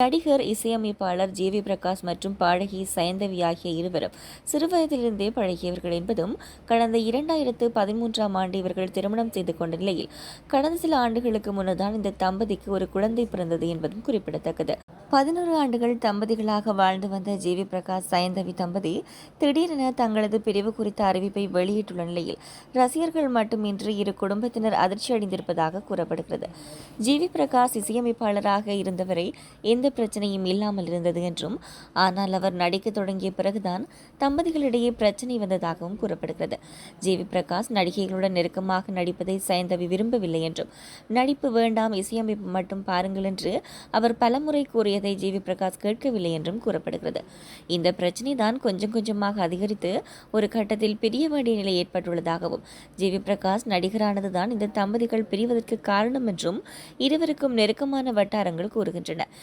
நடிகர் இசையமைப்பாளர் J V Prakash மற்றும் பாடகி சயந்தவி ஆகிய இருவரும் சிறுவயதிலிருந்தே பழகியவர்கள் என்பதும் கடந்த இரண்டாயிரத்து பதிமூன்றாம் ஆண்டு இவர்கள் திருமணம் செய்து கொண்ட நிலையில் கடந்த சில ஆண்டுகளுக்கு முன்னதான் இந்த தம்பதிக்கு ஒரு குழந்தை பிறந்தது என்பதும் குறிப்பிடத்தக்கது. பதினோரு ஆண்டுகள் தம்பதிகளாக வாழ்ந்து வந்த ஜே வி பிரகாஷ் சயந்தவி தம்பதி திடீரென தங்களது பிரிவு குறித்த அறிவிப்பை வெளியிட்டுள்ள நிலையில் ரசிகர்கள் மட்டுமின்றி இரு குடும்பத்தினர் அதிர்ச்சி அடைந்திருப்பதாக கூறப்படுகிறது. ஜி வி பிரகாஷ் இசையமைப்பாளராக இருந்தவரை எந்த பிரச்சனையும் இல்லாமல் இருந்தது என்றும் ஆனால் அவர் நடிக்க தொடங்கிய பிறகுதான் தம்பதிகளிடையே பிரச்சனை வந்ததாகவும் கூறப்படுகிறது. ஜி. வி. பிரகாஷ் நடிகைகளுடன் நெருக்கமாக நடிப்பதை சயந்தவி விரும்பவில்லை என்றும் நடிப்பு வேண்டாம் இசையமைப்பு மட்டும் பாருங்கள் என்று அவர் பலமுறை கூறியதை ஜி. வி. பிரகாஷ் கேட்கவில்லை என்றும் கூறப்படுகிறது. இந்த பிரச்சனை தான் கொஞ்சம் கொஞ்சமாக அதிகரித்து ஒரு கட்டத்தில் பிரிய வேண்டிய நிலை ஏற்பட்டுள்ளதாகவும் ஜி. வி. பிரகாஷ் நடிகரானதுதான் இந்த தம்பதிகள் பிரிவதற்கு காரணம் என்றும் இருவருக்கும் நெருக்கமான வட்டாரங்கள் கூறுகின்றன.